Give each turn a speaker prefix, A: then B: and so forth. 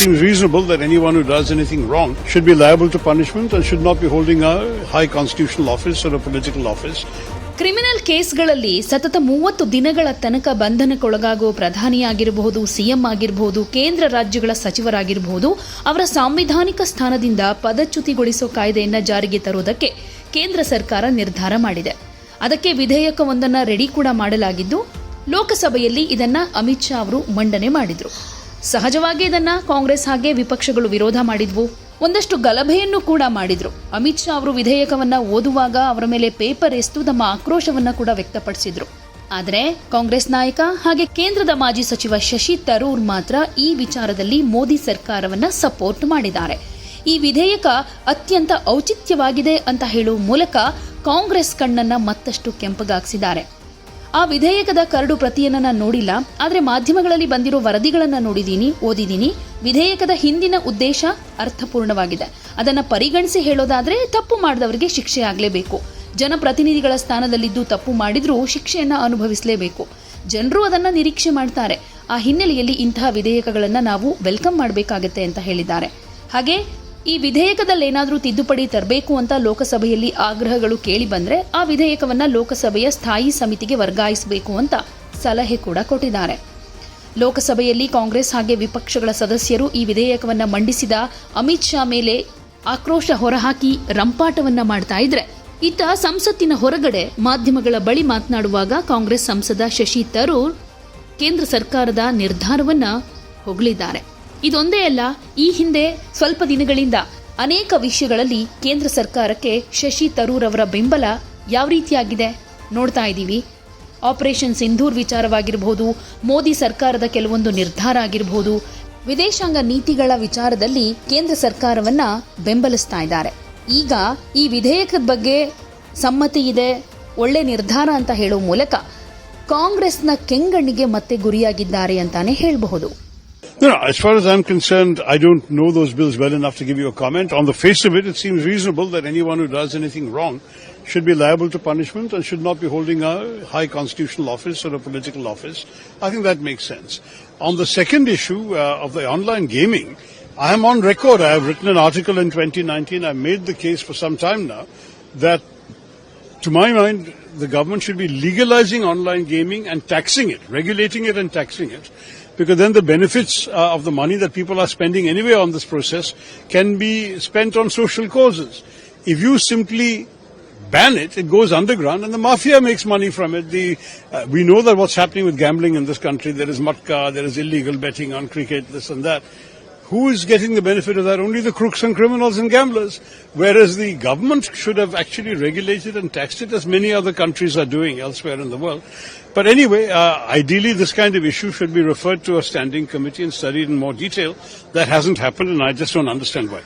A: seems reasonable that anyone who does anything wrong should be liable to punishment and should not be holding a high constitutional office or a political office.
B: Criminal ಕೇಸ್ಗಳಲ್ಲಿ ಸತತ ಮೂವತ್ತು ದಿನಗಳ ತನಕ ಬಂಧನಕ್ಕೊಳಗಾಗುವ ಪ್ರಧಾನಿಯಾಗಿರಬಹುದು, CM ಆಗಿರಬಹುದು, ಕೇಂದ್ರ ರಾಜ್ಯಗಳ ಸಚಿವರಾಗಿರಬಹುದು, ಅವರ ಸಾಂವಿಧಾನಿಕ ಸ್ಥಾನದಿಂದ ಪದಚ್ಯುತಿಗೊಳಿಸೋ ಕಾಯ್ದೆಯನ್ನು ಜಾರಿಗೆ ತರುವುದಕ್ಕೆ ಕೇಂದ್ರ ಸರ್ಕಾರ ನಿರ್ಧಾರ ಮಾಡಿದೆ ಅದಕ್ಕೆ ವಿಧೇಯಕವೊಂದನ್ನು ರೆಡಿ ಕೂಡ ಮಾಡಲಾಗಿದ್ದು, ಲೋಕಸಭೆಯಲ್ಲಿ ಇದನ್ನ ಅಮಿತ್ ಶಾ ಅವರು ಮಂಡನೆ ಮಾಡಿದ್ರು ಸಹಜವಾಗಿ ಇದನ್ನ ಕಾಂಗ್ರೆಸ್ ಹಾಗೆ ವಿಪಕ್ಷಗಳು ವಿರೋಧ ಮಾಡಿದ್ವು. ಒಂದಷ್ಟು ಗಲಭೆಯನ್ನು ಕೂಡ ಮಾಡಿದ್ರು. ಅಮಿತ್ ಶಾ ಅವರು ವಿಧೇಯಕವನ್ನ ಓದುವಾಗ ಅವರ ಮೇಲೆ ಪೇಪರ್ ಎಸ್ತು ತಮ್ಮ ಆಕ್ರೋಶವನ್ನ ಕೂಡ ವ್ಯಕ್ತಪಡಿಸಿದ್ರು. ಆದರೆ ಕಾಂಗ್ರೆಸ್ ನಾಯಕ ಹಾಗೆ ಕೇಂದ್ರದ ಮಾಜಿ ಸಚಿವ ಶಶಿ ತರೂರ್ ಮಾತ್ರ ಈ ವಿಚಾರದಲ್ಲಿ ಮೋದಿ ಸರ್ಕಾರವನ್ನ ಸಪೋರ್ಟ್ ಮಾಡಿದ್ದಾರೆ. ಈ ವಿಧೇಯಕ ಅತ್ಯಂತ ಔಚಿತ್ಯವಾಗಿದೆ ಅಂತ ಹೇಳುವ ಮೂಲಕ ಕಾಂಗ್ರೆಸ್ ಕಣ್ಣನ್ನ ಮತ್ತಷ್ಟು ಕೆಂಪಗಾಗಿಸಿದ್ದಾರೆ ಆ ವಿಧೇಯಕದ ಕರಡು ಪ್ರತಿಯನ್ನ ನಾನು ನೋಡಿಲ್ಲ, ಆದರೆ ಮಾಧ್ಯಮಗಳಲ್ಲಿ ಬಂದಿರೋ ವರದಿಗಳನ್ನ ನೋಡಿದ್ದೀನಿ ಓದಿದ್ದೀನಿ ವಿಧೇಯಕದ ಹಿಂದಿನ ಉದ್ದೇಶ ಅರ್ಥಪೂರ್ಣವಾಗಿದೆ. ಅದನ್ನು ಪರಿಗಣಿಸಿ ಹೇಳೋದಾದರೆ ತಪ್ಪು ಮಾಡಿದವರಿಗೆ ಶಿಕ್ಷೆ ಆಗಲೇಬೇಕು. ಜನಪ್ರತಿನಿಧಿಗಳ ಸ್ಥಾನದಲ್ಲಿದ್ದು ತಪ್ಪು ಮಾಡಿದರೂ ಶಿಕ್ಷೆಯನ್ನು ಅನುಭವಿಸಲೇಬೇಕು. ಜನರು ಅದನ್ನು ನಿರೀಕ್ಷೆ ಮಾಡ್ತಾರೆ. ಆ ಹಿನ್ನೆಲೆಯಲ್ಲಿ ಇಂತಹ ವಿಧೇಯಕಗಳನ್ನು ನಾವು ವೆಲ್ಕಮ್ ಮಾಡಬೇಕಾಗತ್ತೆ ಅಂತ ಹೇಳಿದ್ದಾರೆ. ಹಾಗೆ ಈ ವಿಧೇಯಕದಲ್ಲಿ ಏನಾದರೂ ತಿದ್ದುಪಡಿ ತರಬೇಕು ಅಂತ ಲೋಕಸಭೆಯಲ್ಲಿ ಆಗ್ರಹಗಳು ಕೇಳಿ ಬಂದರೆ ಆ ವಿಧೇಯಕವನ್ನು ಲೋಕಸಭೆಯ ಸ್ಥಾಯಿ ಸಮಿತಿಗೆ ವರ್ಗಾಯಿಸಬೇಕು ಅಂತ ಸಲಹೆ ಕೂಡ ಕೊಟ್ಟಿದ್ದಾರೆ. ಲೋಕಸಭೆಯಲ್ಲಿ ಕಾಂಗ್ರೆಸ್ ಹಾಗೆ ವಿಪಕ್ಷಗಳ ಸದಸ್ಯರು ಈ ವಿಧೇಯಕವನ್ನು ಮಂಡಿಸಿದ ಅಮಿತ್ ಶಾ ಮೇಲೆ ಆಕ್ರೋಶ ಹೊರಹಾಕಿ ರಂಪಾಟವನ್ನ ಮಾಡ್ತಾ ಇದ್ರೆ ಇತ್ತ ಸಂಸತ್ತಿನ ಹೊರಗಡೆ ಮಾಧ್ಯಮಗಳ ಬಳಿ ಮಾತನಾಡುವಾಗ ಕಾಂಗ್ರೆಸ್ ಸಂಸದ ಶಶಿ ತರೂರ್ ಕೇಂದ್ರ ಸರ್ಕಾರದ ನಿರ್ಧಾರವನ್ನ ಹೊಗಳಿದ್ದಾರೆ. ಇದೊಂದೇ ಅಲ್ಲ, ಈ ಹಿಂದೆ ಸ್ವಲ್ಪ ದಿನಗಳಿಂದ ಅನೇಕ ವಿಷಯಗಳಲ್ಲಿ ಕೇಂದ್ರ ಸರ್ಕಾರಕ್ಕೆ ಶಶಿ ತರೂರ್ ಅವರ ಬೆಂಬಲ ಯಾವ ರೀತಿಯಾಗಿದೆ ನೋಡ್ತಾ ಇದ್ದೀವಿ. ಆಪರೇಷನ್ ಸಿಂಧೂರ್ ವಿಚಾರವಾಗಿರಬಹುದು, ಮೋದಿ ಸರ್ಕಾರದ ಕೆಲವೊಂದು ನಿರ್ಧಾರ ಆಗಿರಬಹುದು, ವಿದೇಶಾಂಗ ನೀತಿಗಳ ವಿಚಾರದಲ್ಲಿ ಕೇಂದ್ರ ಸರ್ಕಾರವನ್ನ ಬೆಂಬಲಿಸ್ತಾ ಇದ್ದಾರೆ. ಈಗ ಈ ವಿಧೇಯಕದ ಬಗ್ಗೆ ಸಮ್ಮತಿ ಇದೆ, ಒಳ್ಳೆ ನಿರ್ಧಾರ ಅಂತ ಹೇಳುವ ಮೂಲಕ ಕಾಂಗ್ರೆಸ್ನ ಕೆಂಗಣ್ಣಿಗೆ ಮತ್ತೆ ಗುರಿಯಾಗಿದ್ದಾರೆ ಅಂತಾನೆ ಹೇಳಬಹುದು.
A: No, no, as far as I'm concerned, I don't know those bills well enough to give you a comment. On the face of it, it seems reasonable that anyone who does anything wrong should be liable to punishment and should not be holding a high constitutional office or a political office. I think that makes sense. On the second issue uh, of the online gaming, I am on record. I have written an article in 2019. I've made the case for some time now that to my mind, the government should be legalizing online gaming and taxing it, regulating it and taxing it, because then the benefits uh, of the money that people are spending anyway on this process can be spent on social causes. If you simply ban it, it goes underground and the mafia makes money from it. The, uh, we know that what's happening with gambling in this country, there is matka, there is illegal betting on cricket, this and that. Who is getting the benefit of that? Only the crooks and criminals and gamblers. Whereas the government should have actually regulated and taxed it as many other countries are doing elsewhere in the world. But anyway, uh, ideally this kind of issue should be referred to a standing committee and studied in more detail. That hasn't happened and I just don't understand why.